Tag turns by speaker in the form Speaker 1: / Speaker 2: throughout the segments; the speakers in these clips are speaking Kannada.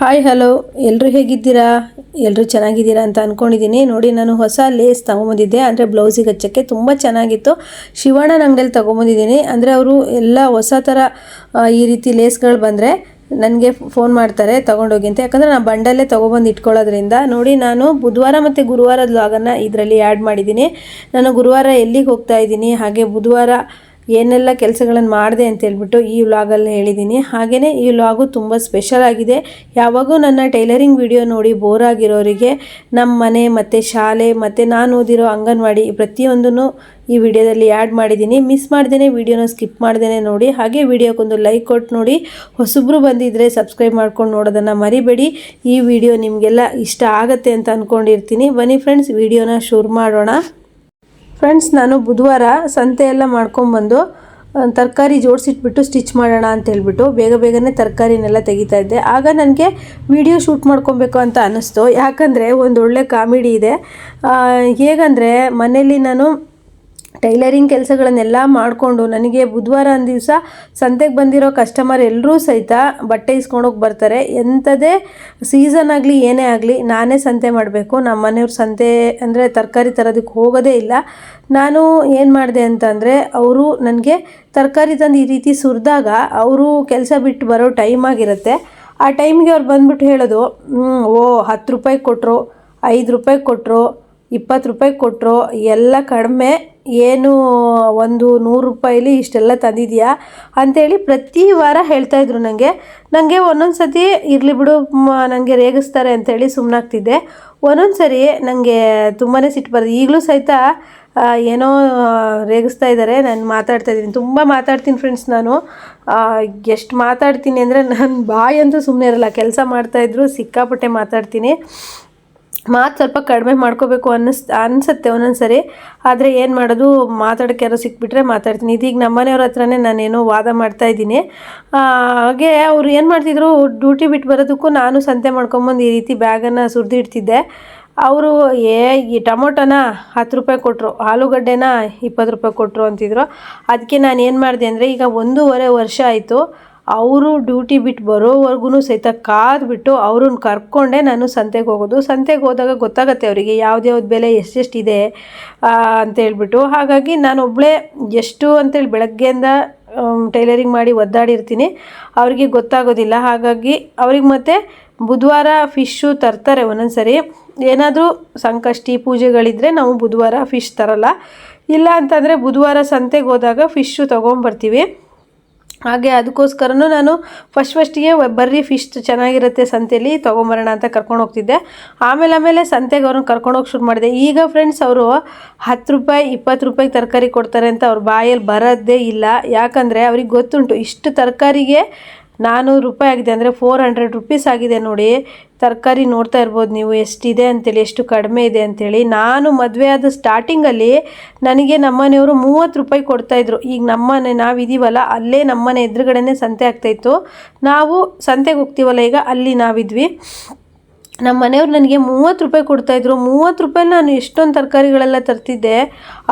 Speaker 1: ಹಾಯ್ ಹಲೋ ಎಲ್ಲರೂ ಹೇಗಿದ್ದೀರಾ? ಎಲ್ಲರೂ ಚೆನ್ನಾಗಿದ್ದೀರಾ ಅಂತ ಅಂದ್ಕೊಂಡಿದ್ದೀನಿ ನೋಡಿ, ನಾನು ಹೊಸ ಲೇಸ್ ತೊಗೊಂಬಂದಿದ್ದೆ. ಅಂದರೆ ಬ್ಲೌಸಿಗೆ ಹಚ್ಚೋಕ್ಕೆ ತುಂಬ ಚೆನ್ನಾಗಿತ್ತು. ಶಿವಣ್ಣನ ಅಂಗಡಿಯಲ್ಲಿ ತೊಗೊಂಬಂದಿದ್ದೀನಿ. ಅಂದರೆ ಅವರು ಎಲ್ಲ ಹೊಸ ಥರ ಈ ರೀತಿ ಲೇಸ್ಗಳು ಬಂದರೆ ನನಗೆ ಫೋನ್ ಮಾಡ್ತಾರೆ, ತೊಗೊಂಡೋಗಿ ಅಂತ. ಯಾಕಂದರೆ ನಾನು ಬಂಡಲ್ಲೇ ತೊಗೊಬಂದು ಇಟ್ಕೊಳ್ಳೋದ್ರಿಂದ, ನೋಡಿ, ನಾನು ಬುಧವಾರ ಮತ್ತು ಗುರುವಾರದ ಲಾಗನ್ನು ಇದರಲ್ಲಿ ಆ್ಯಡ್ ಮಾಡಿದ್ದೀನಿ. ನಾನು ಗುರುವಾರ ಎಲ್ಲಿಗೆ ಹೋಗ್ತಾ ಇದ್ದೀನಿ? ಹಾಗೆ ಬುಧವಾರ ಏನೆಲ್ಲ ಕೆಲಸಗಳನ್ನು ಮಾಡಿದೆ ಅಂತ ಹೇಳ್ಬಿಟ್ಟು ಈ ವ್ಲಾಗಲ್ಲಿ ಹೇಳಿದ್ದೀನಿ ಹಾಗೆಯೇ ಈ ವ್ಲಾಗು ತುಂಬ ಸ್ಪೆಷಲ್ ಆಗಿದೆ. ಯಾವಾಗೂ ನನ್ನ ಟೈಲರಿಂಗ್ ವಿಡಿಯೋ ನೋಡಿ ಬೋರ್ ಆಗಿರೋರಿಗೆ ನಮ್ಮ ಮನೆ ಮತ್ತು ಶಾಲೆ ಮತ್ತು ನಾನು ಓದಿರೋ ಅಂಗನವಾಡಿ ಪ್ರತಿಯೊಂದನ್ನು ಈ ವಿಡಿಯೋದಲ್ಲಿ ಆ್ಯಡ್ ಮಾಡಿದ್ದೀನಿ ಮಿಸ್ ಮಾಡ್ದೇ ವಿಡಿಯೋನ ಸ್ಕಿಪ್ ಮಾಡ್ದೇ ನೋಡಿ. ಹಾಗೆ ವಿಡಿಯೋಕ್ಕೊಂದು ಲೈಕ್ ಕೊಟ್ಟು ನೋಡಿ. ಹೊಸಬ್ರು ಬಂದಿದ್ದರೆ ಸಬ್ಸ್ಕ್ರೈಬ್ ಮಾಡ್ಕೊಂಡು ನೋಡೋದನ್ನು ಮರಿಬೇಡಿ. ಈ ವಿಡಿಯೋ ನಿಮಗೆಲ್ಲ ಇಷ್ಟ ಆಗುತ್ತೆ ಅಂತ ಅಂದ್ಕೊಂಡಿರ್ತೀನಿ ಬನ್ನಿ ಫ್ರೆಂಡ್ಸ್ ವಿಡಿಯೋನ ಶುರು ಮಾಡೋಣ. ಫ್ರೆಂಡ್ಸ್ ನಾನು ಬುಧವಾರ ಸಂತೆ ಎಲ್ಲ ಮಾಡ್ಕೊಂಬಂದು ತರಕಾರಿ ಜೋಡಿಸಿಟ್ಬಿಟ್ಟು ಸ್ಟಿಚ್ ಮಾಡೋಣ ಅಂತ ಹೇಳ್ಬಿಟ್ಟು ಬೇಗ ಬೇಗನೆ ತರಕಾರಿನೆಲ್ಲ ತೆಗಿತಾ ಇದ್ದೆ. ಆಗ ನನಗೆ ವಿಡಿಯೋ ಶೂಟ್ ಮಾಡ್ಕೊಬೇಕು ಅಂತ ಅನ್ನಿಸ್ತು ಯಾಕಂದರೆ ಒಂದು ಒಳ್ಳೆ ಕಾಮಿಡಿ ಇದೆ. ಹೇಗಂದರೆ ಮನೇಲಿ ನಾನು ಟೈಲರಿಂಗ್ ಕೆಲಸಗಳನ್ನೆಲ್ಲ ಮಾಡಿಕೊಂಡು ನನಗೆ ಬುಧವಾರ ಒಂದು ದಿವಸ ಸಂತೆಗೆ ಬಂದಿರೋ ಕಸ್ಟಮರ್ ಎಲ್ಲರೂ ಸಹಿತ ಬಟ್ಟೆ ಇಸ್ಕೊಂಡೋಗಿ ಬರ್ತಾರೆ. ಎಂಥದೇ ಸೀಸನ್ ಆಗಲಿ ಏನೇ ಆಗಲಿ ನಾನೇ ಸಂತೆ ಮಾಡಬೇಕು. ನಮ್ಮ ಮನೆಯವ್ರ ಸಂತೆ ಅಂದರೆ ತರಕಾರಿ ತರೋದಕ್ಕೆ ಹೋಗೋದೇ ಇಲ್ಲ. ನಾನು ಏನು ಮಾಡಿದೆ ಅಂತಂದರೆ ಅವರು ನನಗೆ ತರಕಾರಿ ತಂದು ಈ ರೀತಿ ಸುರಿದಾಗ ಅವರು ಕೆಲಸ ಬಿಟ್ಟು ಬರೋ ಟೈಮ್ ಆಗಿರುತ್ತೆ. ಆ ಟೈಮ್ಗೆ ಅವ್ರು ಬಂದ್ಬಿಟ್ಟು ಹೇಳೋದು ಓ, ಹತ್ತು ರೂಪಾಯಿ ಕೊಟ್ಟರು ಐದು ರೂಪಾಯಿ ಕೊಟ್ಟರು ಇಪ್ಪತ್ತು ರೂಪಾಯಿ ಕೊಟ್ಟರು ಎಲ್ಲ ಕಡಿಮೆ, ಏನು ಒಂದು ನೂರು ರೂಪಾಯಿಲಿ ಇಷ್ಟೆಲ್ಲ ತಂದಿದೆಯಾ? ಅಂಥೇಳಿ ಪ್ರತಿ ವಾರ ಹೇಳ್ತಾಯಿದ್ರು ನನಗೆ ನನಗೆ ಒಂದೊಂದು ಸತಿ ಇರಲಿ ಬಿಡು ನನಗೆ ರೇಗಿಸ್ತಾರೆ ಅಂಥೇಳಿ ಸುಮ್ಮನಾಗ್ತಿದ್ದೆ ಒಂದೊಂದು ಸರಿ ನನಗೆ ತುಂಬಾ ಸಿಟ್ಟು ಬರೋದು, ಈಗಲೂ ಸಹಿತ ಏನೋ ರೇಗಿಸ್ತಾ ಇದ್ದಾರೆ, ನಾನು ಮಾತಾಡ್ತಾ ಇದ್ದೀನಿ. ತುಂಬ ಮಾತಾಡ್ತೀನಿ ಫ್ರೆಂಡ್ಸ್ ನಾನು. ಎಷ್ಟು ಮಾತಾಡ್ತೀನಿ ಅಂದರೆ ನನ್ನ ಬಾಯಂತೂ ಸುಮ್ಮನೆ ಇರಲ್ಲ. ಕೆಲಸ ಮಾಡ್ತಾಯಿದ್ರು ಸಿಕ್ಕಾಪಟ್ಟೆ ಮಾತಾಡ್ತೀನಿ. ಮಾತು ಸ್ವಲ್ಪ ಕಡಿಮೆ ಮಾಡ್ಕೋಬೇಕು ಅನ್ನಿಸ್, ಅನಿಸುತ್ತೆ ಒಂದೊಂದು ಸರಿ ಆದರೆ ಏನು ಮಾಡೋದು, ಮಾತಾಡೋಕೆ ಯಾರೋ ಸಿಕ್ಬಿಟ್ರೆ ಮಾತಾಡ್ತೀನಿ. ಇದೀಗ ನಮ್ಮನೆಯವ್ರ ಹತ್ರನೇ ನಾನೇನೋ ವಾದ ಮಾಡ್ತಾ ಇದ್ದೀನಿ. ಹಾಗೆ ಅವ್ರು ಏನು ಮಾಡ್ತಿದ್ರು, ಡ್ಯೂಟಿ ಬಿಟ್ಟು ಬರೋದಕ್ಕೂ ನಾನು ಸಂತೆ ಮಾಡ್ಕೊಂಬಂದು ಈ ರೀತಿ ಬ್ಯಾಗನ್ನು ಸುರಿದಿಡ್ತಿದ್ದೆ ಅವರು, ಏ, ಈ ಟೊಮೊಟೊನ ಹತ್ತು ರೂಪಾಯಿ ಕೊಟ್ಟರು ಆಲೂಗಡ್ಡೆನ ಇಪ್ಪತ್ತು ರೂಪಾಯಿ ಕೊಟ್ಟರು ಅಂತಿದ್ರು. ಅದಕ್ಕೆ ನಾನು ಏನು ಮಾಡಿದೆ ಅಂದರೆ ಈಗ ಒಂದೂವರೆ ವರ್ಷ ಆಯಿತು. ಅವರು ಡ್ಯೂಟಿ ಬಿಟ್ಟು ಬರೋವರೆಗೂ ಸಹಿತ ಕಾದ್ಬಿಟ್ಟು ಅವ್ರನ್ನ ಕರ್ಕೊಂಡೆ ನಾನು ಸಂತೆಗೆ ಹೋಗೋದು. ಸಂತೆಗೆ ಹೋದಾಗ ಗೊತ್ತಾಗತ್ತೆ ಅವರಿಗೆ ಯಾವ್ದ್ಯಾವ್ದು ಬೆಲೆ ಎಷ್ಟೆಷ್ಟಿದೆ ಅಂತೇಳ್ಬಿಟ್ಟು ಹಾಗಾಗಿ ನಾನು ಒಬ್ಬಳೇ ಎಷ್ಟು ಅಂತೇಳಿ ಬೆಳಗ್ಗೆಯಿಂದ ಟೈಲರಿಂಗ್ ಮಾಡಿ ಒದ್ದಾಡಿರ್ತೀನಿ. ಅವರಿಗೆ ಗೊತ್ತಾಗೋದಿಲ್ಲ. ಹಾಗಾಗಿ ಅವ್ರಿಗೆ ಮತ್ತೆ ಬುಧವಾರ ಫಿಶ್ಶು ತರ್ತಾರೆ ಒಂದೊಂದು ಸರಿ ಏನಾದರೂ ಸಂಕಷ್ಟಿ ಪೂಜೆಗಳಿದ್ದರೆ ನಾವು ಬುಧವಾರ ಫಿಶ್ ತರಲ್ಲ. ಇಲ್ಲ ಅಂತಂದರೆ ಬುಧವಾರ ಸಂತೆಗೆ ಹೋದಾಗ ಫಿಶ್ಶು ತೊಗೊಂಬರ್ತೀವಿ ಹಾಗೆ ಅದಕ್ಕೋಸ್ಕರನೂ ನಾನು ಫಸ್ಟ್ ಫಸ್ಟಿಗೆ ಬರ್ರಿ ಫಿಶ್ ಚೆನ್ನಾಗಿರುತ್ತೆ ಸಂತೆಯಲ್ಲಿ ತೊಗೊಂಬರೋಣ ಅಂತ ಕರ್ಕೊಂಡು ಹೋಗ್ತಿದ್ದೆ. ಆಮೇಲೆ ಆಮೇಲೆ ಸಂತೆಗೆ ಅವ್ರನ್ನ ಕರ್ಕೊಂಡೋಗಿ ಶುರು ಮಾಡಿದೆ. ಈಗ ಫ್ರೆಂಡ್ಸ್ ಅವರು ಹತ್ತು ರೂಪಾಯಿ, ಇಪ್ಪತ್ತು ರೂಪಾಯಿಗೆ ತರಕಾರಿ ಕೊಡ್ತಾರೆ ಅಂತ ಅವ್ರ ಬಾಯಲ್ಲಿ ಬರೋದೇ ಇಲ್ಲ. ಯಾಕಂದರೆ ಅವ್ರಿಗೆ ಗೊತ್ತುಂಟು, ಇಷ್ಟು ತರಕಾರಿಗೆ ನಾನ್ನೂರು ರೂಪಾಯಿ ಆಗಿದೆ ಅಂದರೆ ಫೋರ್ ಹಂಡ್ರೆಡ್ ರುಪೀಸ್ ಆಗಿದೆ ನೋಡಿ. ತರಕಾರಿ ನೋಡ್ತಾ ಇರ್ಬೋದು ನೀವು, ಎಷ್ಟಿದೆ ಅಂತೇಳಿ, ಎಷ್ಟು ಕಡಿಮೆ ಇದೆ ಅಂತೇಳಿ. ನಾನು ಮದುವೆ ಆದ ಸ್ಟಾರ್ಟಿಂಗಲ್ಲಿ ನನಗೆ ನಮ್ಮನೆಯವರು ಮೂವತ್ತು ರೂಪಾಯಿ ಕೊಡ್ತಾಯಿದ್ರು ಈಗ ನಮ್ಮನೆ ನಾವಿದ್ದೀವಲ್ಲ ಅಲ್ಲೇ ನಮ್ಮನೆ ಎದುರುಗಡೆನೇ ಸಂತೆ ಆಗ್ತಾಯಿತ್ತು ನಾವು ಸಂತೆಗೆ ಹೋಗ್ತೀವಲ್ಲ ಈಗ, ಅಲ್ಲಿ ನಾವಿದ್ವಿ ನಮ್ಮ ಮನೆಯವ್ರು ನನಗೆ ಮೂವತ್ತು ರೂಪಾಯಿ ಕೊಡ್ತಾಯಿದ್ರು ಮೂವತ್ತು ರೂಪಾಯಿ ನಾನು ಎಷ್ಟೊಂದು ತರಕಾರಿಗಳೆಲ್ಲ ತರ್ತಿದ್ದೆ,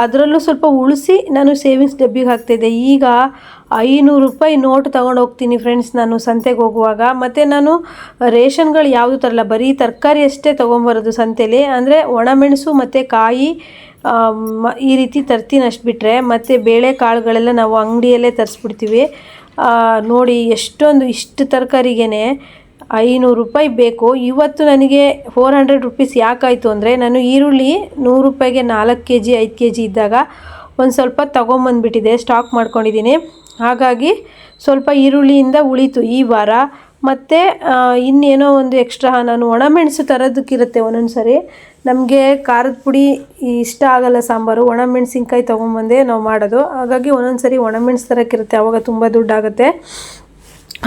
Speaker 1: ಅದರಲ್ಲೂ ಸ್ವಲ್ಪ ಉಳಿಸಿ ನಾನು ಸೇವಿಂಗ್ಸ್ ಡಬ್ಬಿಗೆ ಹಾಕ್ತಿದ್ದೆ ಈಗ ಐನೂರು ರೂಪಾಯಿ ನೋಟ್ ತೊಗೊಂಡು ಹೋಗ್ತೀನಿ ಫ್ರೆಂಡ್ಸ್ ನಾನು ಸಂತೆಗೆ ಹೋಗುವಾಗ. ಮತ್ತು ನಾನು ರೇಷನ್ಗಳು ಯಾವುದು ತರಲ್ಲ, ಬರೀ ತರಕಾರಿ ಅಷ್ಟೇ ತೊಗೊಂಬರೋದು ಸಂತೆಲಿ. ಅಂದರೆ ಒಣಮೆಣಸು ಮತ್ತು ಕಾಯಿ ಈ ರೀತಿ ತರ್ತೀನಿ ಅಷ್ಟು ಬಿಟ್ಟರೆ ಮತ್ತು ಬೇಳೆ ಕಾಳುಗಳೆಲ್ಲ ನಾವು ಅಂಗಡಿಯಲ್ಲೇ ತರಿಸ್ಬಿಡ್ತೀವಿ. ನೋಡಿ ಎಷ್ಟೊಂದು ಇಷ್ಟು ತರಕಾರಿಗೇ ಐನೂರು ರೂಪಾಯಿ ಬೇಕು. ಇವತ್ತು ನನಗೆ ಫೋರ್ ಹಂಡ್ರೆಡ್ ರುಪೀಸ್ ಯಾಕಾಯಿತು ಅಂದರೆ, ನಾನು ಈರುಳ್ಳಿ ನೂರು ರೂಪಾಯಿಗೆ ನಾಲ್ಕು ಕೆ ಜಿ ಐದು ಕೆ ಜಿ ಇದ್ದಾಗ ಒಂದು ಸ್ವಲ್ಪ ತೊಗೊಂಬಂದ್ಬಿಟ್ಟಿದೆ ಸ್ಟಾಕ್ ಮಾಡ್ಕೊಂಡಿದ್ದೀನಿ. ಹಾಗಾಗಿ ಸ್ವಲ್ಪ ಈರುಳ್ಳಿಯಿಂದ ಉಳಿತು ಈ ವಾರ. ಮತ್ತು ಇನ್ನೇನೋ ಒಂದು ಎಕ್ಸ್ಟ್ರಾ ನಾನು ಒಣಮೆಣಸು ತರೋದಕ್ಕಿರುತ್ತೆ ಒಂದೊಂದು ಸರಿ ನಮಗೆ ಖಾರದ ಪುಡಿ ಇಷ್ಟ ಆಗಲ್ಲ ಸಾಂಬಾರು. ಒಣಮೆಣಸಿನ್ಕಾಯಿ ತೊಗೊಂಬಂದೆ ನಾವು ಮಾಡೋದು. ಹಾಗಾಗಿ ಒಂದೊಂದು ಸರಿ ಒಣಮೆಣಸು ತರೋಕ್ಕಿರುತ್ತೆ. ಆವಾಗ ತುಂಬ ದುಡ್ಡಾಗುತ್ತೆ.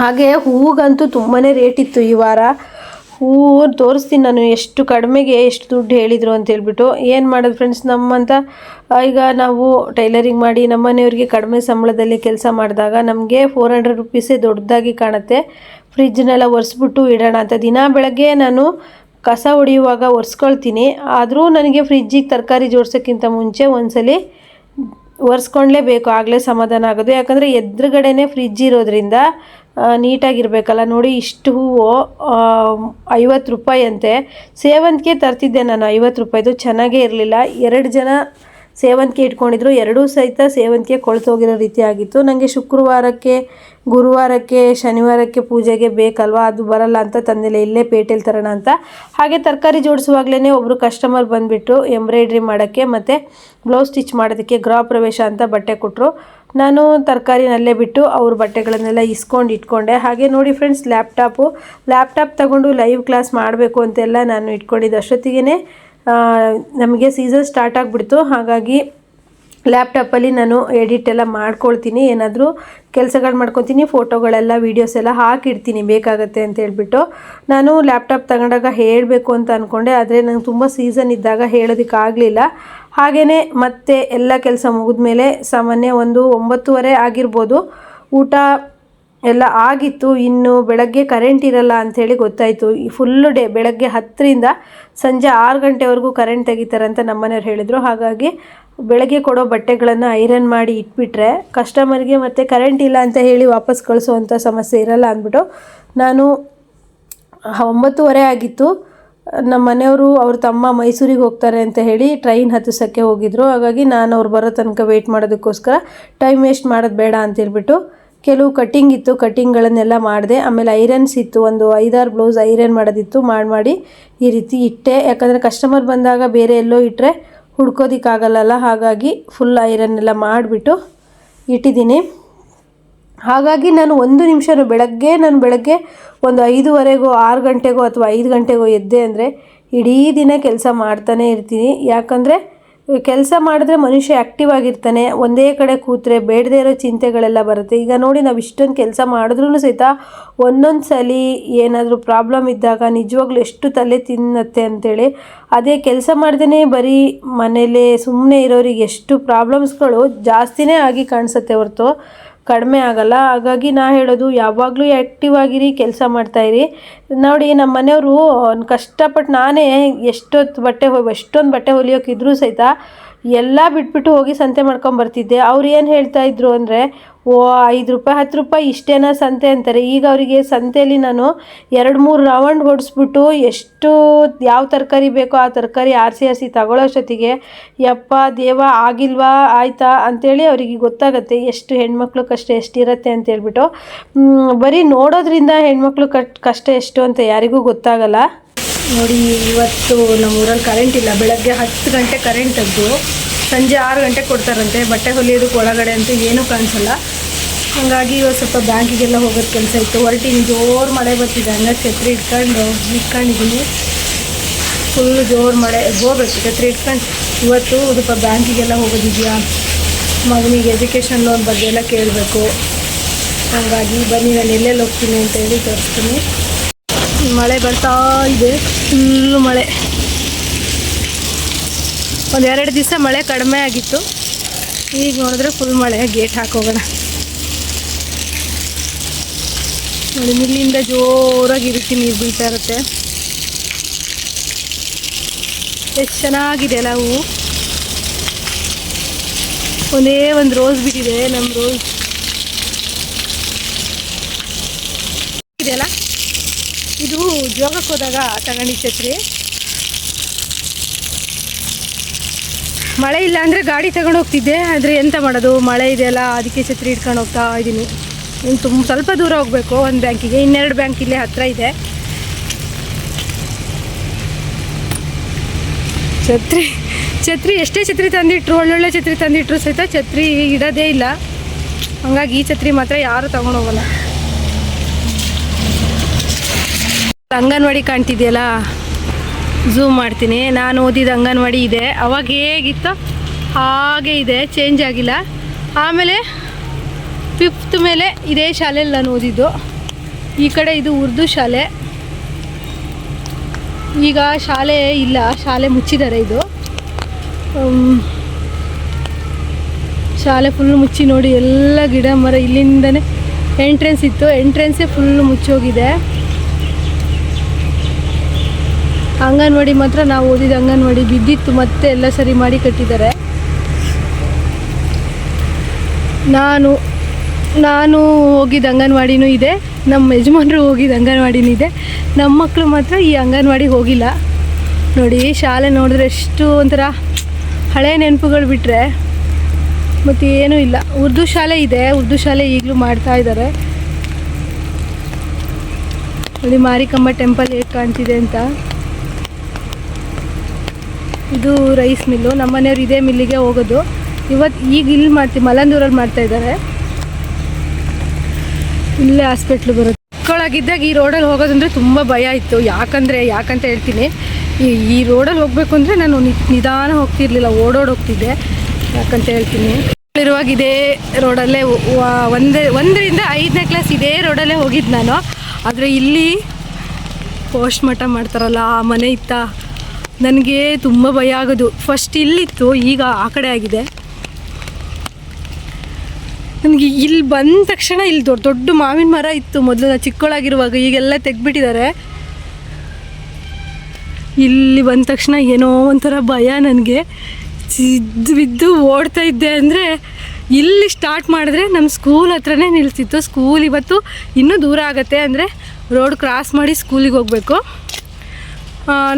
Speaker 1: ಹಾಗೆ ಹೂವಿಗಂತೂ ತುಂಬಾ ರೇಟ್ ಇತ್ತು ಈ ವಾರ. ಹೂವು ತೋರಿಸ್ತೀನಿ ನಾನು ಎಷ್ಟು ಕಡಿಮೆಗೆ ಎಷ್ಟು ದುಡ್ಡು ಹೇಳಿದರು ಅಂತ ಹೇಳ್ಬಿಟ್ಟು. ಏನು ಮಾಡೋದು ಫ್ರೆಂಡ್ಸ್ ನಮ್ಮಂತ ಈಗ ನಾವು ಟೈಲರಿಂಗ್ ಮಾಡಿ ನಮ್ಮ ಮನೆಯವ್ರಿಗೆ ಕಡಿಮೆ ಸಂಬಳದಲ್ಲಿ ಕೆಲಸ ಮಾಡಿದಾಗ ನಮಗೆ ಫೋರ್ ಹಂಡ್ರೆಡ್ ರುಪೀಸೇ ದೊಡ್ಡದಾಗಿ ಕಾಣುತ್ತೆ. ಫ್ರಿಜ್ನೆಲ್ಲ ಒರೆಸ್ಬಿಟ್ಟು ಇಡೋಣ ಅಂತ. ದಿನ ಬೆಳಗ್ಗೆ ನಾನು ಕಸ ಹೊಡೆಯುವಾಗ ಒರೆಸ್ಕೊಳ್ತೀನಿ. ಆದರೂ ನನಗೆ ಫ್ರಿಜ್ಜಿಗೆ ತರಕಾರಿ ಜೋಡ್ಸೋಕ್ಕಿಂತ ಮುಂಚೆ ಒಂದ್ಸಲಿ ಒರೆಸ್ಕೊಂಡ್ಲೇಬೇಕು ಆಗಲೇ ಸಮಾಧಾನ ಆಗೋದು. ಯಾಕಂದರೆ ಎದುರುಗಡೆನೇ ಫ್ರಿಜ್ ಇರೋದ್ರಿಂದ ನೀಟಾಗಿರ್ಬೇಕಲ್ಲ ನೋಡಿ, ಇಷ್ಟು ಹೂವು ಐವತ್ತು ರೂಪಾಯಿ ಅಂತೆ ಸೇವಂತಿಗೆ ತರ್ತಿದ್ದೆ ನಾನು ಐವತ್ತು ರೂಪಾಯಿದು, ಚೆನ್ನಾಗೇ ಇರಲಿಲ್ಲ. ಎರಡು ಜನ ಸೇವಂತಿಗೆ ಇಟ್ಕೊಂಡಿದ್ರು. ಎರಡೂ ಸಹಿತ ಸೇವಂತಿಗೆ ಕೊಳ್ತೋಗಿರೋ ರೀತಿ ಆಗಿತ್ತು ನನಗೆ ಶುಕ್ರವಾರಕ್ಕೆ, ಗುರುವಾರಕ್ಕೆ, ಶನಿವಾರಕ್ಕೆ ಪೂಜೆಗೆ ಬೇಕಲ್ವಾ? ಅದು ಬರಲ್ಲ ಅಂತ ತಂದಿಲ್ಲ. ಇಲ್ಲೇ ಪೇಟೆಲಿ ತರೋಣ ಅಂತ. ಹಾಗೆ ತರಕಾರಿ ಜೋಡಿಸುವಾಗಲೇ ಒಬ್ಬರು ಕಸ್ಟಮರ್ ಬಂದುಬಿಟ್ಟು ಎಂಬ್ರಾಯ್ಡ್ರಿ ಮಾಡೋಕ್ಕೆ ಮತ್ತು ಬ್ಲೌಸ್ ಸ್ಟಿಚ್ ಮಾಡೋದಕ್ಕೆ ಗೃಹ ಪ್ರವೇಶ ಅಂತ ಬಟ್ಟೆ ಕೊಟ್ಟರು ನಾನು ತರಕಾರಿನಲ್ಲೇ ಬಿಟ್ಟು ಅವ್ರ ಬಟ್ಟೆಗಳನ್ನೆಲ್ಲ ಇಸ್ಕೊಂಡು ಇಟ್ಕೊಂಡೆ. ಹಾಗೆ ನೋಡಿ ಫ್ರೆಂಡ್ಸ್ ಲ್ಯಾಪ್ಟಾಪು ಲ್ಯಾಪ್ಟಾಪ್ ತಗೊಂಡು ಲೈವ್ ಕ್ಲಾಸ್ ಮಾಡಬೇಕು ಅಂತೆಲ್ಲ ನಾನು ಇಟ್ಕೊಂಡಿದ್ದು. ಅಷ್ಟೊತ್ತಿಗೆ ನಮಗೆ ಸೀಸನ್ ಸ್ಟಾರ್ಟ್ ಆಗಿಬಿಡ್ತು. ಹಾಗಾಗಿ ಲ್ಯಾಪ್ಟಾಪಲ್ಲಿ ನಾನು ಎಡಿಟ್ ಎಲ್ಲ ಮಾಡ್ಕೊಳ್ತೀನಿ. ಏನಾದರೂ ಕೆಲಸಗಳು ಮಾಡ್ಕೊತೀನಿ ಫೋಟೋಗಳೆಲ್ಲ ವೀಡಿಯೋಸ್ ಎಲ್ಲ ಹಾಕಿಡ್ತೀನಿ ಬೇಕಾಗತ್ತೆ ಅಂತ ಹೇಳ್ಬಿಟ್ಟು. ನಾನು ಲ್ಯಾಪ್ಟಾಪ್ ತಗೊಂಡಾಗ ಹೇಳಬೇಕು ಅಂತ ಅಂದ್ಕೊಂಡೆ ಆದರೆ ನಂಗೆ ತುಂಬ ಸೀಸನ್ ಇದ್ದಾಗ ಹೇಳೋದಕ್ಕಾಗಲಿಲ್ಲ ಹಾಗೆಯೇ ಮತ್ತೆ ಎಲ್ಲ ಕೆಲಸ ಮುಗಿದ್ಮೇಲೆ ಸಾಮಾನ್ಯ ಒಂದು ಒಂಬತ್ತುವರೆ ಆಗಿರ್ಬೋದು. ಊಟ ಎಲ್ಲ ಆಗಿತ್ತು. ಇನ್ನು ಬೆಳಗ್ಗೆ ಕರೆಂಟ್ ಇರಲ್ಲ ಅಂಥೇಳಿ ಗೊತ್ತಾಯಿತು. ಫುಲ್ಲು ಡೇ ಬೆಳಗ್ಗೆ ಹತ್ತರಿಂದ ಸಂಜೆ ಆರು ಗಂಟೆವರೆಗೂ ಕರೆಂಟ್ ತೆಗಿತಾರೆ ಅಂತ ನಮ್ಮನೆಯವ್ರು ಹೇಳಿದರು. ಹಾಗಾಗಿ ಬೆಳಗ್ಗೆ ಕೊಡೋ ಬಟ್ಟೆಗಳನ್ನು ಐರನ್ ಮಾಡಿ ಇಟ್ಬಿಟ್ರೆ ಕಸ್ಟಮರ್ಗೆ ಮತ್ತೆ ಕರೆಂಟ್ ಇಲ್ಲ ಅಂತ ಹೇಳಿ ವಾಪಸ್ ಕಳಿಸುವಂಥ ಸಮಸ್ಯೆ ಇರಲ್ಲ ಅಂದ್ಬಿಟ್ಟು ನಾನು ಒಂಬತ್ತುವರೆ ಆಗಿತ್ತು. ನಮ್ಮ ಮನೆಯವರು ಅವ್ರ ತಮ್ಮ ಮೈಸೂರಿಗೆ ಹೋಗ್ತಾರೆ ಅಂತ ಹೇಳಿ ಟ್ರೈನ್ ಹತ್ತಿಸೋಕ್ಕೆ ಹೋಗಿದ್ರು. ಹಾಗಾಗಿ ನಾನು ಅವ್ರು ಬರೋ ತನಕ ವೆಯ್ಟ್ ಮಾಡೋದಕ್ಕೋಸ್ಕರ ಟೈಮ್ ವೇಸ್ಟ್ ಮಾಡೋದು ಬೇಡ ಅಂತ ಹೇಳ್ಬಿಟ್ಟು ಕೆಲವು ಕಟ್ಟಿಂಗ್ ಇತ್ತು ಕಟ್ಟಿಂಗ್ಗಳನ್ನೆಲ್ಲ ಮಾಡಿದೆ. ಆಮೇಲೆ ಐರನ್ಸ್ ಇತ್ತು, ಒಂದು ಐದಾರು ಬ್ಲೌಸ್ ಐರನ್ ಮಾಡೋದಿತ್ತು, ಮಾಡಿ ಮಾಡಿ ಈ ರೀತಿ ಇಟ್ಟೆ. ಯಾಕಂದರೆ ಕಸ್ಟಮರ್ ಬಂದಾಗ ಬೇರೆ ಎಲ್ಲೋ ಇಟ್ಟರೆ ಹುಡ್ಕೋದಿಕ್ಕಾಗಲ್ಲಲ್ಲ. ಹಾಗಾಗಿ ಫುಲ್ ಐರನ್ ಎಲ್ಲ ಮಾಡಿಬಿಟ್ಟು ಇಟ್ಟಿದ್ದೀನಿ. ಹಾಗಾಗಿ ನಾನು ಒಂದು ನಿಮಿಷನೂ ಬೆಳಗ್ಗೆ, ನಾನು ಬೆಳಗ್ಗೆ ಒಂದು ಐದುವರೆಗೋ, ಆರು ಗಂಟೆಗೋ ಅಥವಾ ಐದು ಗಂಟೆಗೋ ಎದ್ದೆ ಅಂದರೆ ಇಡೀ ದಿನ ಕೆಲಸ ಮಾಡ್ತಾನೆ ಇರ್ತೀನಿ. ಯಾಕಂದರೆ ಕೆಲಸ ಮಾಡಿದ್ರೆ ಮನುಷ್ಯ ಆ್ಯಕ್ಟಿವ್ ಆಗಿರ್ತಾನೆ, ಒಂದೇ ಕಡೆ ಕೂತ್ರೆ ಬೇಡದೇ ಇರೋ ಚಿಂತೆಗಳೆಲ್ಲ ಬರುತ್ತೆ. ಈಗ ನೋಡಿ ನಾವು ಇಷ್ಟೊಂದು ಕೆಲಸ ಮಾಡಿದ್ರೂ ಸಹಿತ ಒಂದೊಂದು ಸಲ ಏನಾದರೂ ಪ್ರಾಬ್ಲಮ್ ಇದ್ದಾಗ ನಿಜವಾಗ್ಲೂ ಎಷ್ಟು ತಲೆ ತಿನ್ನತ್ತೆ ಅಂತೇಳಿ, ಅದೇ ಕೆಲಸ ಮಾಡ್ದೇ ಬರೀ ಮನೇಲೇ ಸುಮ್ಮನೆ ಇರೋರಿಗೆ ಎಷ್ಟು ಪ್ರಾಬ್ಲಮ್ಸ್ಗಳು ಜಾಸ್ತಿನೇ ಆಗಿ ಕಾಣಿಸುತ್ತೆ ಹೊರತು. ಕಡಿಮೆ ಆಗಲ್ಲ. ಹಾಗಾಗಿ ನಾ ಹೇಳೋದು ಯಾವಾಗಲೂ ಆ್ಯಕ್ಟಿವ್ ಆಗಿರಿ, ಕೆಲಸ ಮಾಡ್ತಾಯಿರಿ ನೋಡಿ ನಮ್ಮ ಮನೆಯವರು ಕಷ್ಟಪಟ್ಟು ನಾನೇ ಎಷ್ಟೊತ್ತು ಬಟ್ಟೆ ಹೊ, ಎಷ್ಟೊಂದು ಬಟ್ಟೆ ಹೊಲಿಯೋಕ್ಕಿದ್ರೂ ಸಹಿತ ಎಲ್ಲ ಬಿಟ್ಬಿಟ್ಟು ಹೋಗಿ ಸಂತೆ ಮಾಡ್ಕೊಂಬರ್ತಿದ್ದೆ ಅವ್ರು ಏನು ಹೇಳ್ತಾ ಇದ್ರು ಅಂದರೆ ಓ ಐದು ರೂಪಾಯಿ ಹತ್ತು ರೂಪಾಯಿ ಇಷ್ಟೇನಾ ಸಂತೆ ಅಂತಾರೆ. ಈಗ ಅವರಿಗೆ ಸಂತೆಯಲ್ಲಿ ನಾನು ಎರಡು ಮೂರು ರೌಂಡ್ ಹೊಡಿಸ್ಬಿಟ್ಟು ಎಷ್ಟು ಯಾವ ತರಕಾರಿ ಬೇಕೋ ಆ ತರಕಾರಿ ಆರಿಸಿ ಆರಿಸಿ ತಗೊಳ್ಳೋಷ್ಟೊತ್ತಿಗೆ ಯಪ್ಪ ದೇವ ಆಗಿಲ್ವಾ ಆಯ್ತಾ ಅಂಥೇಳಿ ಅವರಿಗೆ ಗೊತ್ತಾಗುತ್ತೆ ಎಷ್ಟು ಹೆಣ್ಮಕ್ಳು ಕಷ್ಟ ಎಷ್ಟಿರತ್ತೆ ಅಂತ ಹೇಳ್ಬಿಟ್ಟು. ಮ್, ಬರೀ ನೋಡೋದ್ರಿಂದ ಹೆಣ್ಮಕ್ಳು ಕಷ್ಟ ಎಷ್ಟು ಅಂತ ಯಾರಿಗೂ ಗೊತ್ತಾಗಲ್ಲ. ನೋಡಿ ಇವತ್ತು ನಮ್ಮ ಊರಲ್ಲಿ ಕರೆಂಟ್ ಇಲ್ಲ. ಬೆಳಗ್ಗೆ ಹತ್ತು ಗಂಟೆ ಕರೆಂಟ್ ತೆಗೆದು ಸಂಜೆ ಆರು ಗಂಟೆ ಕೊಡ್ತಾರಂತೆ. ಬಟ್ಟೆ ಹೊಲಿಯೋದಕ್ಕೆ ಒಳಗಡೆ ಅಂತ ಏನೂ ಕಾಣಿಸಲ್ಲ. ಹಾಗಾಗಿ ಇವತ್ತು ಸ್ವಲ್ಪ ಬ್ಯಾಂಕಿಗೆಲ್ಲ ಹೋಗೋದು ಕೆಲಸ ಇತ್ತು. ಹೊರಟಿನ ಜೋರು ಮಳೆ ಬರ್ತಿದೆ. ಹಂಗಾಗಿ ಛತ್ರಿ ಇಟ್ಕೊಂಡು, ಇಟ್ಕೊಂಡಿದ್ದೀನಿ. ಫುಲ್ಲು ಜೋರು ಮಳೆ. ಹೋಗ್ಬೇಕು, ಛತ್ರಿ ಇಟ್ಕೊಂಡು. ಇವತ್ತು ಸ್ವಲ್ಪ ಬ್ಯಾಂಕಿಗೆಲ್ಲ ಹೋಗೋದಿದೆಯಾ? ಮಗನಿಗೆ ಎಜುಕೇಷನ್ ಲೋನ್ ಬಗ್ಗೆ ಎಲ್ಲ ಕೇಳಬೇಕು. ಹಾಗಾಗಿ ಬನ್ನಿ, ನಾನು ಎಲ್ಲೆಲ್ಲಿ ಹೋಗ್ತೀನಿ ಅಂತ ಹೇಳಿ ತೋರಿಸ್ತೀನಿ. ಮಳೆ ಬರ್ತಾ ಇದೆ. ಫುಲ್ಲು ಮಳೆ. ಒಂದು ಎರಡು ದಿವಸ ಮಳೆ ಕಡಿಮೆ ಆಗಿತ್ತು. ಈಗ ನೋಡಿದ್ರೆ ಫುಲ್ ಮಳೆ ಗೇಟ್ ಹಾಕೋಗೋಣ. ನೋಡಿ ಇಲ್ಲಿಂದ ಜೋರಾಗಿ ಇರುತ್ತೆ, ನೀರು ಬೀಳ್ತಾ ಇರುತ್ತೆ. ಎಷ್ಟು ಚೆನ್ನಾಗಿದೆ ಅಲ್ಲ ಹೂವು. ಒಂದೇ ಒಂದು ರೋಸ್ ಬಿಟ್ಟಿದೆ ನಮ್ಮ ರೋಸ್ ಇದೆಯಲ್ಲ ಇದು ಜೋಗಕ್ಕೆ ಹೋದಾಗ ತಗೊಂಡಿ ಛತ್ರಿ. ಮಳೆ ಇಲ್ಲ ಅಂದರೆ ಗಾಡಿ ತಗೊಂಡು ಹೋಗ್ತಿದ್ದೆ, ಆದರೆ ಎಂತ ಮಾಡೋದು? ಮಳೆ ಇದೆಯಲ್ಲ, ಅದಕ್ಕೆ ಛತ್ರಿ ಇಟ್ಕೊಂಡು ಹೋಗ್ತಾ ಇದ್ದೀನಿ ಇನ್ನು ತುಂಬ ಸ್ವಲ್ಪ ದೂರ ಹೋಗಬೇಕು, ಒಂದು ಬ್ಯಾಂಕಿಗೆ. ಇನ್ನೆರಡು ಬ್ಯಾಂಕ್ ಇಲ್ಲೇ ಹತ್ತಿರ ಇದೆ. ಛತ್ರಿ ಛತ್ರಿ ಎಷ್ಟೇ ಛತ್ರಿ ತಂದಿಟ್ರು, ಒಳ್ಳೊಳ್ಳೆ ಛತ್ರಿ ತಂದಿಟ್ರು ಸಹಿತ ಛತ್ರಿ ಇಡೋದೇ ಇಲ್ಲ. ಹಂಗಾಗಿ ಈ ಛತ್ರಿ ಮಾತ್ರ ಯಾರು ತಗೊಂಡು ಹೋಗಲ್ಲ. ಅಂಗನವಾಡಿ ಕಾಣ್ತಿದೆಯಲ್ಲ? ಝೂಮ್ ಮಾಡ್ತೀನಿ. ನಾನು ಓದಿದ ಅಂಗನವಾಡಿ ಇದೆ. ಅವಾಗ ಹೇಗಿತ್ತೋ ಹಾಗೆ ಇದೆ. ಚೇಂಜ್ ಆಗಿಲ್ಲ. ಆಮೇಲೆ ಫಿಫ್ತ್ ಮೇಲೆ ಇದೇ ಶಾಲೆಯಲ್ಲಿ ನಾನು ಓದಿದ್ದು. ಈ ಕಡೆ ಇದು ಉರ್ದು ಶಾಲೆ. ಈಗ ಶಾಲೆ ಇಲ್ಲ. ಶಾಲೆ ಮುಚ್ಚಿದ್ದಾರೆ ಇದು. ಶಾಲೆ ಫುಲ್ ಮುಚ್ಚಿ ನೋಡಿ. ಎಲ್ಲ ಗಿಡ ಮರ ಇಲ್ಲಿಂದನೇ ಎಂಟ್ರೆನ್ಸ್ ಇತ್ತು. ಎಂಟ್ರೆನ್ಸೇ ಫುಲ್ ಮುಚ್ಚೋಗಿದೆ. ಅಂಗನವಾಡಿ ಮಾತ್ರ ನಾವು ಓದಿದ ಅಂಗನವಾಡಿ ಬಿದ್ದಿತ್ತು, ಮತ್ತೆ ಎಲ್ಲ ಸರಿ ಮಾಡಿ ಕಟ್ಟಿದ್ದಾರೆ. ನಾನು ನಾನು ಹೋಗಿದ್ದ ಅಂಗನವಾಡಿನೂ ಇದೆ, ನಮ್ಮ ಯಜಮಾನರು ಹೋಗಿದ್ದ ಅಂಗನವಾಡಿನೂ ಇದೆ. ನಮ್ಮ ಮಕ್ಕಳು ಮಾತ್ರ ಈ ಅಂಗನವಾಡಿಗೆ ಹೋಗಿಲ್ಲ. ನೋಡಿ, ಶಾಲೆ ನೋಡಿದ್ರೆ ಎಷ್ಟು ಒಂಥರ ಹಳೆ ನೆನಪುಗಳು ಬಿಟ್ಟರೆ ಮತ್ತು ಏನೂ ಇಲ್ಲ. ಉರ್ದು ಶಾಲೆ ಇದೆ, ಉರ್ದು ಶಾಲೆ ಈಗಲೂ ಮಾಡ್ತಾ ಇದ್ದಾರೆ. ಅಲ್ಲಿ ಮಾರಿಕಮ್ಮ ಟೆಂಪಲ್ ಹೇಗೆ ಕಾಣ್ತಿದೆ ಅಂತ. ಇದು ರೈಸ್ ಮಿಲ್ಲು ನಮ್ಮ ಮನೆಯವ್ರು ಇದೇ ಮಿಲ್ಲಿಗೆ ಹೋಗೋದು. ಇವತ್ತು ಈಗ ಇಲ್ಲಿ ಮಾಡ್ತೀವಿ ಮಲಂದೂರಲ್ಲಿ ಮಾಡ್ತಾ ಇದ್ದಾರೆ ಇಲ್ಲೇ ಹಾಸ್ಪಿಟ್ಲು ಬರುತ್ತೆ. ಮಕ್ಕಳಾಗಿದ್ದಾಗ ಈ ರೋಡಲ್ಲಿ ಹೋಗೋದಂದ್ರೆ ತುಂಬ ಭಯ ಇತ್ತು. ಯಾಕಂದರೆ, ಯಾಕಂತ ಹೇಳ್ತೀನಿ, ಈ ರೋಡಲ್ಲಿ ಹೋಗಬೇಕು ಅಂದರೆ ನಾನು ನಿಧಾನ ಹೋಗ್ತಿರ್ಲಿಲ್ಲ, ಓಡೋಡ್ ಹೋಗ್ತಿದ್ದೆ, ಯಾಕಂತ ಹೇಳ್ತೀನಿ. ಇರುವಾಗ ಇದೇ ರೋಡಲ್ಲೇ ಒಂದೇ, ಒಂದರಿಂದ ಐದನೇ ಕ್ಲಾಸ್ ಇದೇ ರೋಡಲ್ಲೇ ಹೋಗಿದ್ದು ನಾನು. ಆದರೆ ಇಲ್ಲಿ ಪೋಸ್ಟ್ ಮಾಡ್ತಾರಲ್ಲ, ಆ ಮನೆ ಇತ್ತ? ನನಗೆ ತುಂಬ ಭಯ ಆಗೋದು. ಫಸ್ಟ್ ಇಲ್ಲಿತ್ತು, ಈಗ ಆ ಕಡೆ ಆಗಿದೆ. ನನಗೆ ಇಲ್ಲಿ ಬಂದ ತಕ್ಷಣ ಇಲ್ಲಿ ದೊಡ್ಡ ದೊಡ್ಡ ಮಾವಿನ ಮರ ಇತ್ತು ಮೊದಲು ನಾನು ಚಿಕ್ಕವಳಾಗಿರುವಾಗ, ಈಗೆಲ್ಲ ತೆಗ್ಬಿಟ್ಟಿದ್ದಾರೆ ಇಲ್ಲಿ ಬಂದ ತಕ್ಷಣ ಏನೋ ಒಂಥರ ಭಯ ನನಗೆ. ಸಿದ್ದು ಬಿದ್ದು ಓಡ್ತಾ ಇದ್ದೆ ಅಂದರೆ ಇಲ್ಲಿ ಸ್ಟಾರ್ಟ್ ಮಾಡಿದ್ರೆ ನಮ್ಮ ಸ್ಕೂಲ್ ಹತ್ರನೇ ನಿಲ್ಸಿತ್ತು ಸ್ಕೂಲ್ ಇವತ್ತು ಇನ್ನೂ ದೂರ ಆಗುತ್ತೆ ಅಂದರೆ ರೋಡ್ ಕ್ರಾಸ್ ಮಾಡಿ ಸ್ಕೂಲಿಗೆ ಹೋಗಬೇಕು.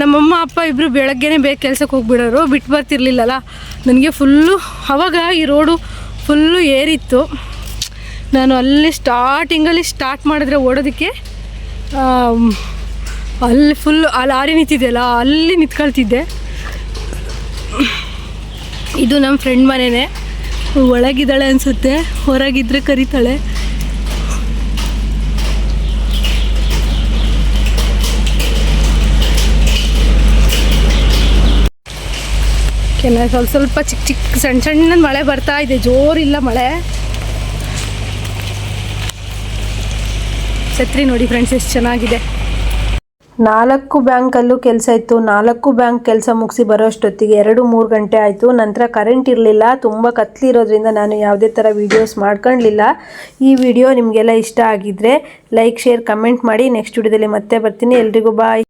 Speaker 1: ನಮ್ಮಮ್ಮ, ಅಪ್ಪ ಇಬ್ಬರು ಬೆಳಗ್ಗೆನೇ ಬೇಗ ಕೆಲ್ಸಕ್ಕೆ ಹೋಗ್ಬಿಡೋರು. ಬಿಟ್ಟು ಬರ್ತಿರ್ಲಿಲ್ಲಲ್ಲ. ನನಗೆ ಫುಲ್ಲು ಅವಾಗ ಈ ರೋಡು ಫುಲ್ಲು ಏರಿತ್ತು. ನಾನು ಅಲ್ಲಿ ಸ್ಟಾರ್ಟಿಂಗಲ್ಲಿ ಸ್ಟಾರ್ಟ್ ಮಾಡಿದ್ರೆ ಓಡೋದಕ್ಕೆ ಅಲ್ಲಿ ಫುಲ್ಲು ಆ ಲಾರಿ ನಿಂತಿದೆಯಲ್ಲ, ಅಲ್ಲಿ ನಿಂತ್ಕೊಳ್ತಿದ್ದೆ. ಇದು ನಮ್ಮ ಫ್ರೆಂಡ್ ಮನೆಯೇ ಒಳಗಿದ್ದಾಳೆ ಅನಿಸುತ್ತೆ. ಹೊರಗಿದ್ರೆ ಕರಿತಾಳೆ. ಕೆಲ ಸ್ವಲ್ಪ ಸ್ವಲ್ಪ ಚಿಕ್ಕ ಚಿಕ್ಕ ಸಣ್ಣ ಸಣ್ಣ ಮಳೆ ಬರ್ತಾ ಇದೆ, ಜೋರಿಲ್ಲ ಮಳೆ. ಛತ್ರಿ ನೋಡಿ ಫ್ರೆಂಡ್ಸ್ ಎಷ್ಟು ಚೆನ್ನಾಗಿದೆ. ನಾಲ್ಕು ಬ್ಯಾಂಕಲ್ಲೂ ಕೆಲಸ ಇತ್ತು. ನಾಲ್ಕು ಬ್ಯಾಂಕ್ ಕೆಲಸ ಮುಗಿಸಿ ಬರೋಷ್ಟೊತ್ತಿಗೆ ಎರಡು ಮೂರು ಗಂಟೆ ಆಯಿತು. ನಂತರ ಕರೆಂಟ್ ಇರಲಿಲ್ಲ. ತುಂಬ ಕತ್ಲಿರೋದ್ರಿಂದ ನಾನು ಯಾವುದೇ ಥರ ವೀಡಿಯೋಸ್ ಮಾಡ್ಕೊಳ್ಲಿಲ್ಲ ಈ ವಿಡಿಯೋ ನಿಮಗೆಲ್ಲ ಇಷ್ಟ ಆಗಿದ್ರೆ ಲೈಕ್ ಶೇರ್ ಕಮೆಂಟ್ ಮಾಡಿ. ನೆಕ್ಸ್ಟ್ ವಿಡಿಯೋದಲ್ಲಿ ಮತ್ತೆ ಬರ್ತೀನಿ. ಎಲ್ರಿಗೂ ಬಾಯ್